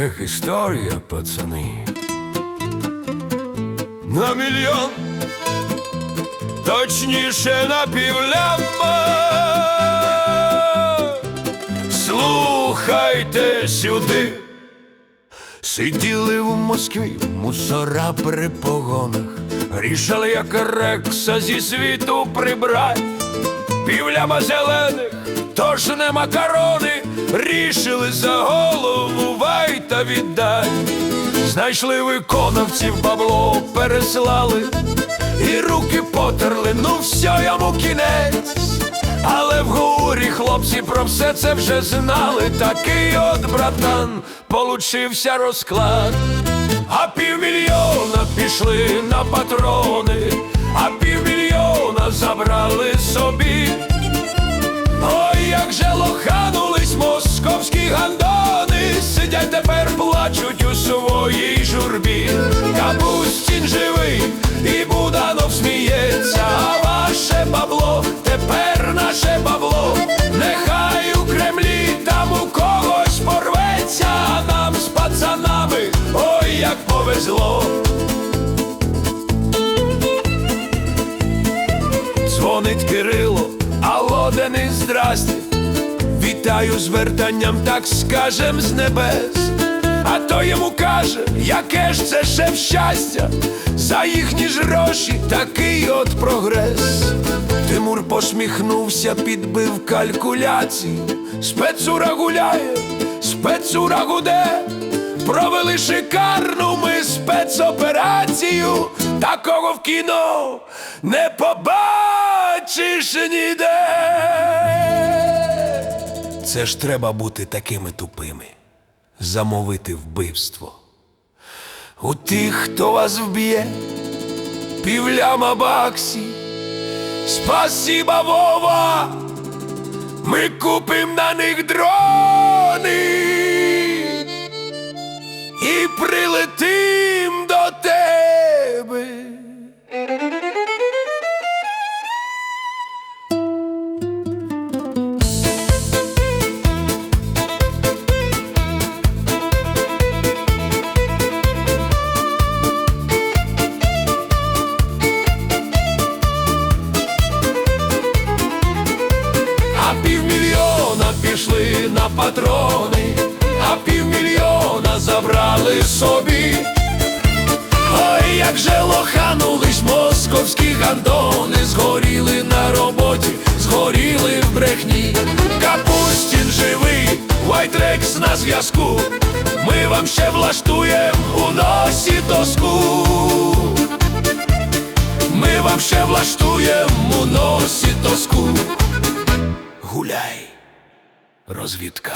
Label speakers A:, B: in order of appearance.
A: Ех, історія, пацани. На мільйон, точніше на півляма. Слухайте сюди. Сиділи в Москві мусора при погонах, рішали, як рекса зі світу прибрать, півляма зелених, тож не макарони, рішили за голову вайта віддать. Знайшли виконавців, бабло переслали, і руки потерли, ну все йому кінець. Але в горі хлопці про все це вже знали. Такий от братан получився розклад. А півмільйона пішли на патрони, а півмільйона забрали собі. Гандони, сидять тепер плачуть у своїй журбі. Капустін живий і Буданов сміється, а ваше бабло тепер наше бабло. Нехай у Кремлі там у когось порветься, а нам з пацанами, ой, як повезло. Дзвонить Кирило, алло, Денис, здрасте. Вітаю з вертанням, так скажем, з небес. А то йому каже, яке ж це шеф щастя, за їхні ж гроші такий от прогрес. Тимур посміхнувся, підбив калькуляції. Спецура гуляє, спецура гуде. Провели шикарну ми спецоперацію, такого в кіно не побачиш ніде. Це ж треба бути такими тупими, замовити вбивство. У тих, хто вас вб'є, півляма баксів. Спасіба, Вова! Ми купим на них дрони і прилетим пішли на патрони, а півмільйона забрали собі. Ой, як же лоханулись московські гандони, згоріли на роботі, згоріли в брехні. Капустін живий, Вайтрекс на зв'язку. Ми вам ще влаштуєм у носі доску. Ми вам ще влаштуєм у носі доску. Гуляй, розвідка.